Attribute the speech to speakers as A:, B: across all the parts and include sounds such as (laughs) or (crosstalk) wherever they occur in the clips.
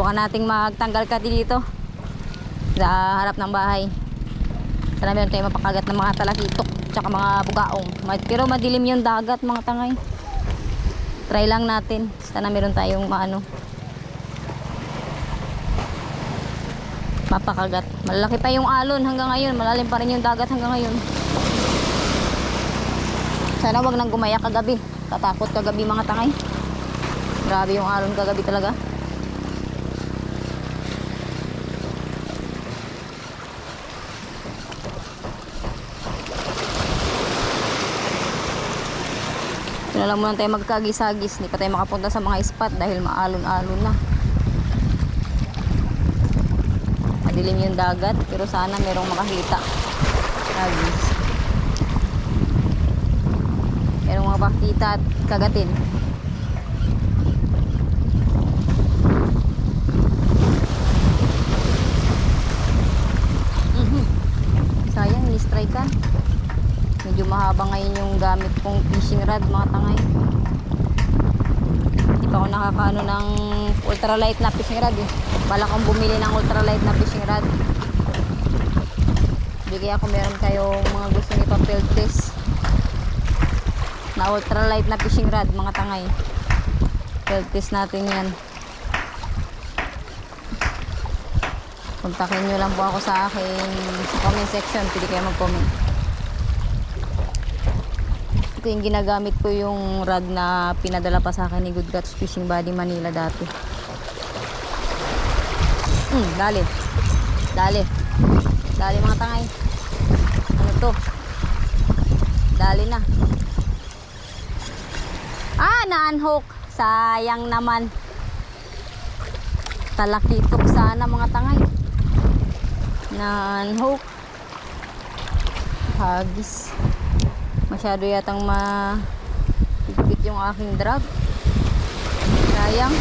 A: Subukan nating magtanggal ka dito. Sa harap ng bahay. Sana meron tayo mapakagat ng mga talakitok. Tsaka mga bugaong. Pero madilim yung dagat mga tangay. Try lang natin. Sana meron tayong maano. Mapakagat. Malaki pa yung alon hanggang ngayon. Malalim pa rin yung dagat hanggang ngayon. Sana wag nang gumaya kagabi. Tatakot kagabi mga tangay. Grabe yung alon kagabi talaga. Doon lang muna tayo magkagis-agis. Hindi pa tayo makapunta sa mga spot dahil maalon-alon na. Madilim yung dagat pero sana merong makakita. Agis. Merong makakita at kagatin. Mhm. Sayang, ni-strike ka. Medyo mahaba ngayon yung gamit kong fishing rod, mga tangay. Hindi pa ako nakakaano ng ultralight na fishing rod eh. Bala kong bumili ng ultralight na fishing rod. Bigay ako meron kayong mga gusto nito field test na ultralight na fishing rod, mga tangay. Field test natin yan. Kontakin nyo lang po ako sa aking comment section. Pwede kayo mag-comment. Ito yung ginagamit ko yung rod na pinadala pa sa akin ni Good Guts Fishing Body Manila dati. Hmm, dali. Dali. Dali mga tangay. Ano to? Dali na. Ah, na-unhook. Sayang naman. Talakitok sana mga tangay. Na-unhook. Hagis. Masyado yatang ma-pigpit yung aking drag. Sayang.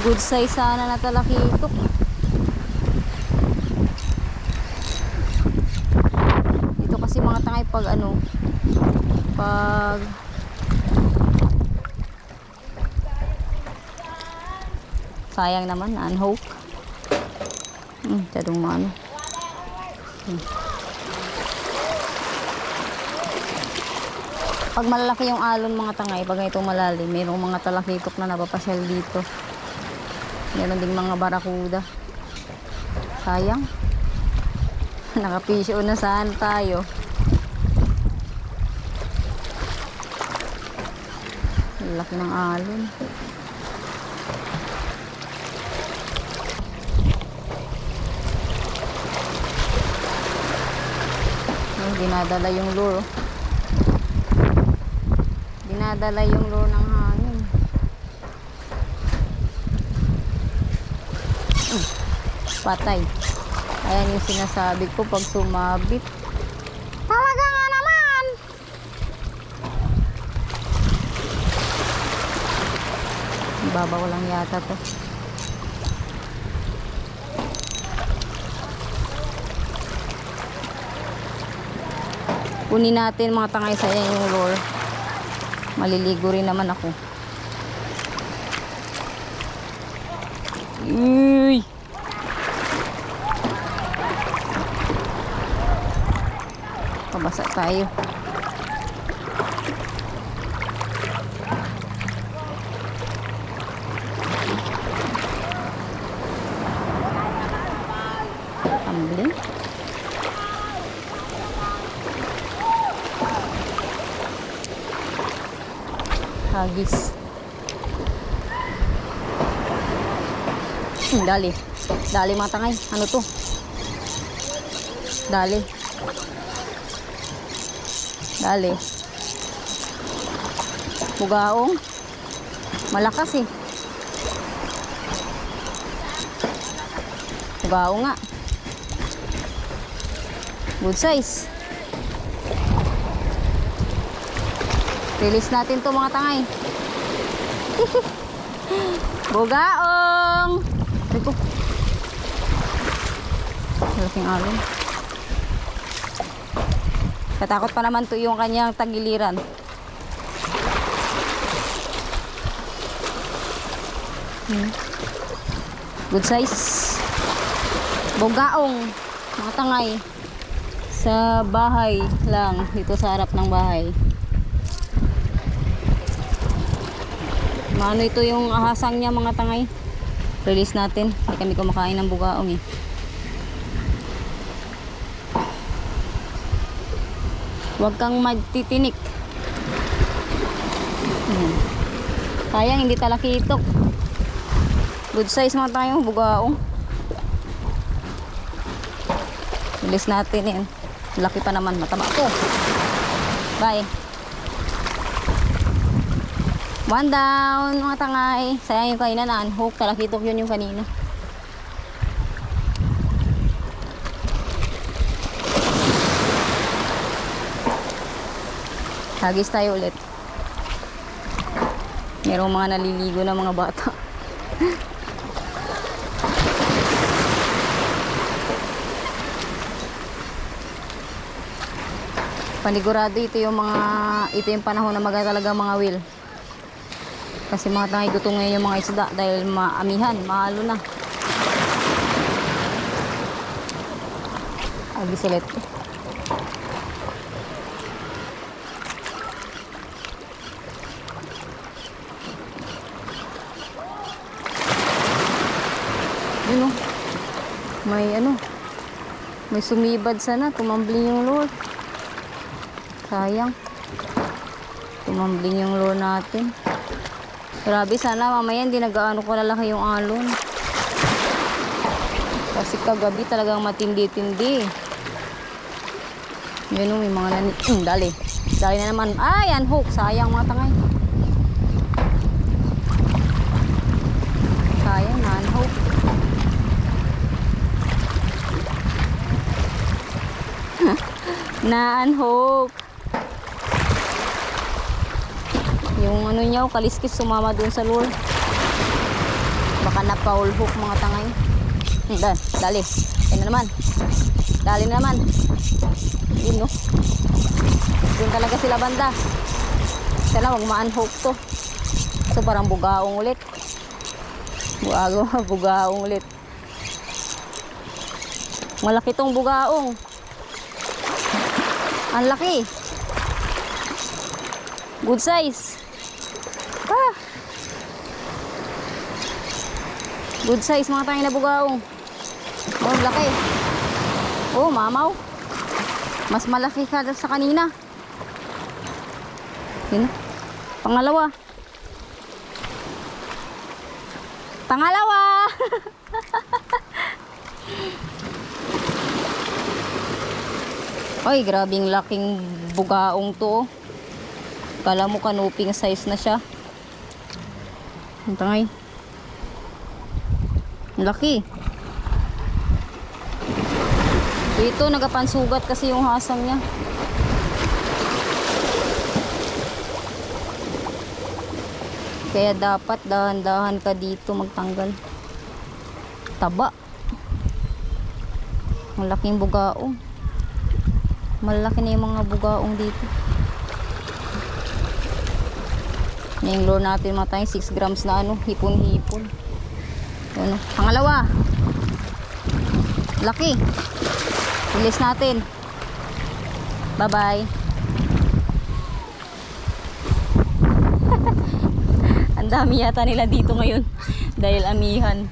A: Good size sana na talakitok. Dito kasi mga tangay pag ano, pag sayang naman, unhook. Hmm, tadong maano. Hmm. Pag malalaki yung alon mga tangay, pag itong malalim, mayroong mga talakitok na napapasyal dito. Meron ding mga barakuda. Sayang. (laughs) Nakapisyo na saan tayo. Laki ng alon. Ay, dinadala yung lure. Dinadala yung lure ng hangin. Mm, Patay. Ayan yung sinasabi ko pag sumabit. Talaga nga naman! Babaw lang yata to. Kunin natin mga tangay sa yung lure. Maliligo rin naman ako. Uy! Pabasa tayo. Tumbling. Hagis. Hmm, dali. Dali mga tangay. Ano to? Dali. Dali. Bugaong. Malakas eh. Bugaong nga. Good size. Release natin to mga tangay. (laughs) Bugaong! Ito. Malaking alon. Katakot pa naman to yung kanyang tagiliran. Hmm. Good size. Bugaong. Mga tangay. Sa bahay lang. Dito sa harap ng bahay. Maano ito yung ahasang niya mga tangay. Release natin. Hindi kami kumakain ng bugaong eh. Huwag kang magtitinik. Hmm. Sayang, hindi talakitok. Good size mga tayo, bugaong. Release natin yan. Laki pa naman, mataba ko. Bye. One down, mga tangay. Sayang yung kainan na unhook. Talakitok yun yung kanina. Hagis tayo ulit. Merong mga naliligo na mga bata. (laughs) Panigurado ito yung mga ito yung panahon na maga talaga mga will. Kasi mga tangay gutom ngayon yung mga isda dahil maamihan, mahalo na. Agis ulit. Yun o. May ano. May sumibad sana. Tumambling yung lure. Sayang. Tumambling yung lure natin. Grabe sana mamaya hindi nag-ano kalalaki yung alon. Kasi kagabi talagang matindi-tindi. Yun o, may mga nani... (clears throat) Hmm, dali. Dali na naman. Ay, unhook. Sayang mga tangay. Sayang, (laughs) na-unhook. na-unhook. Yung ano niya, kaliskis sumama dun sa lure. Baka na-foul hook mga tangay. Hmm, da, dali. Ayun na naman. Dali na naman. Yun no. Doon talaga sila banda. Sana wag ma-unhook to. So parang bugaong ulit. Bugago, (laughs) bugaong ulit. Malaki tong bugaong. Ang laki. Good size. Ah. Good size mga tayo na bugaong. Oh, laki. Oh, mamaw. Mas malaki ka sa kanina. Yun. Pangalawa. Pangalawa. (laughs) Ay, grabing laking bugaong to. oh. Kala mo kanuping size na siya. Ang tangay. Ang Laki. Ito, nagapansugat kasi yung hasang niya. Kaya dapat dahan-dahan ka dito magtanggal. Taba. Ang laking bugaong. Malaki na yung mga bugaong dito. Yan yung lure natin mga tayo, 6 grams na ano, hipon-hipon. Ano, pangalawa. Laki. Release natin. Bye-bye. (laughs) Ang dami yata nila dito ngayon (laughs) dahil amihan.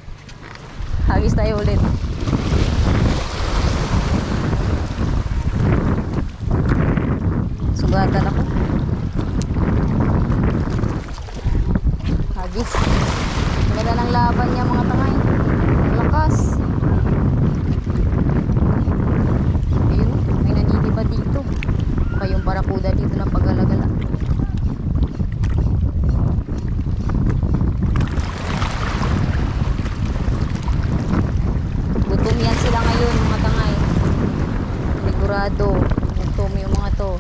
A: Hagis tayo ulit. Sugatan ako. Hagis. Maganda ng laban niya mga tangay. Lakas. Ayun, may naniniba dito. Baka yung barakuda dito na pag-alagala. Gutom yan sila ngayon mga tangay. Sigurado. Gutom yung mga to.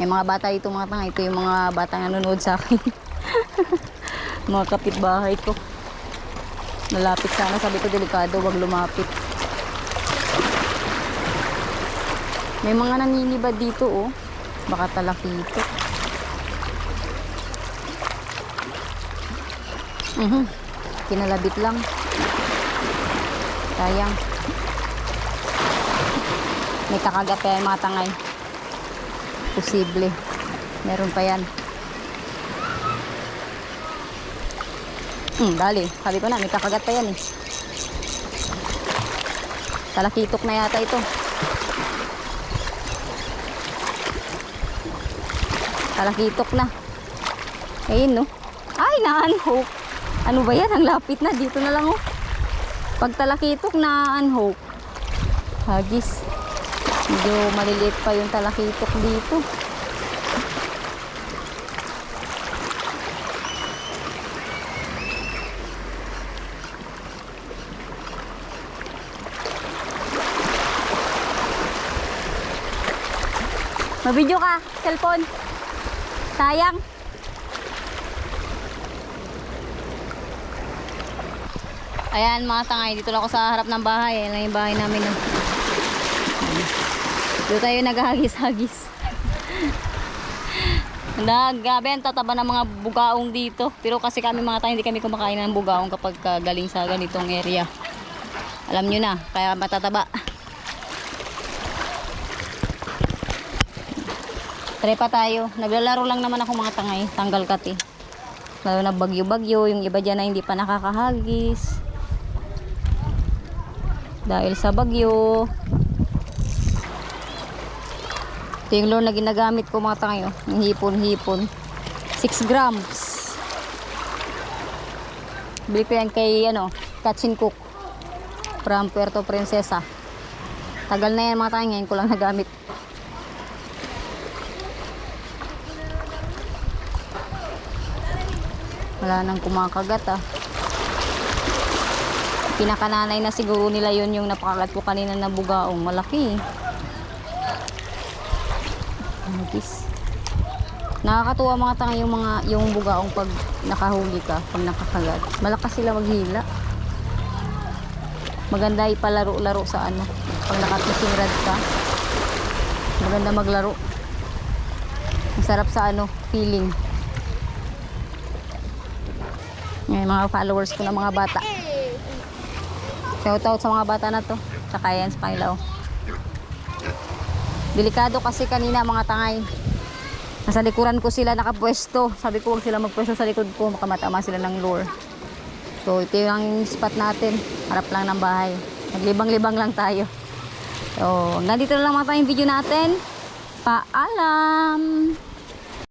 A: May mga bata dito mga tangay. Ito yung mga bata nanonood sa akin. (laughs) mga kapitbahay ko. Malapit sana. Sabi ko delikado. Wag lumapit. May mga naninibad dito oh. Baka talakito. Mhm. Kinalabit lang. Sayang. May kakagat pa mga tangay. Posible. Meron pa yan. Hmm, dali. Sabi ko na, may kakagat pa yan eh. Talakitok na yata ito. Talakitok na. Ayun no. Ay, na-unhook. Ano ba yan? Ang lapit na. Dito na lang oh. Pag talakitok na unhook. Hagis. Medyo maliliit pa yung talakitok dito. Mabidyo ka, cellphone. Sayang. Ayan mga tangay, dito lang ako sa harap ng bahay. Ayan lang yung bahay namin. oh. Dito tayo naghahagis-hagis. (laughs) Nagbenta taba ng mga bugaong dito. Pero kasi kami mga tayo, hindi kami kumakain ng bugaong kapag ka galing sa ganitong area. Alam nyo na, kaya matataba. Try pa tayo. Naglalaro lang naman ako mga tangay. Tanggal kati. Lalo na bagyo-bagyo. Yung iba dyan na hindi pa nakakahagis. Dahil sa bagyo. Ito yung lure na ginagamit ko mga tangay. Oh. Yung hipon-hipon. 6 grams. Bili ko yan kay ano, and Cook. From Puerto Princesa. Tagal na yan mga tangay. Ngayon ko lang nagamit. Wala nang kumakagat ah. Pinakananay na siguro nila yun yung napakagat ko kanina na bugaong. Malaki eh. Magis. Nakakatuwa mga tanga yung mga yung bugaong pag nakahuli ka, pag nakakagat. Malakas sila maghila. Maganda ipalaro-laro sa ano, pag nakatising rod ka. Maganda maglaro. Masarap sa ano, feeling. Ngayon, mga followers ko na mga bata. Shoutout sa mga bata na to. Tsaka yan sa. Delikado kasi kanina mga tangay. Nasa likuran ko sila nakapwesto. Sabi ko huwag sila magpwesto sa likod ko. Makamatama sila ng lure. So ito yung spot natin. Harap lang ng bahay. Naglibang-libang lang tayo. So, nandito na lang mga tayong video natin. Paalam!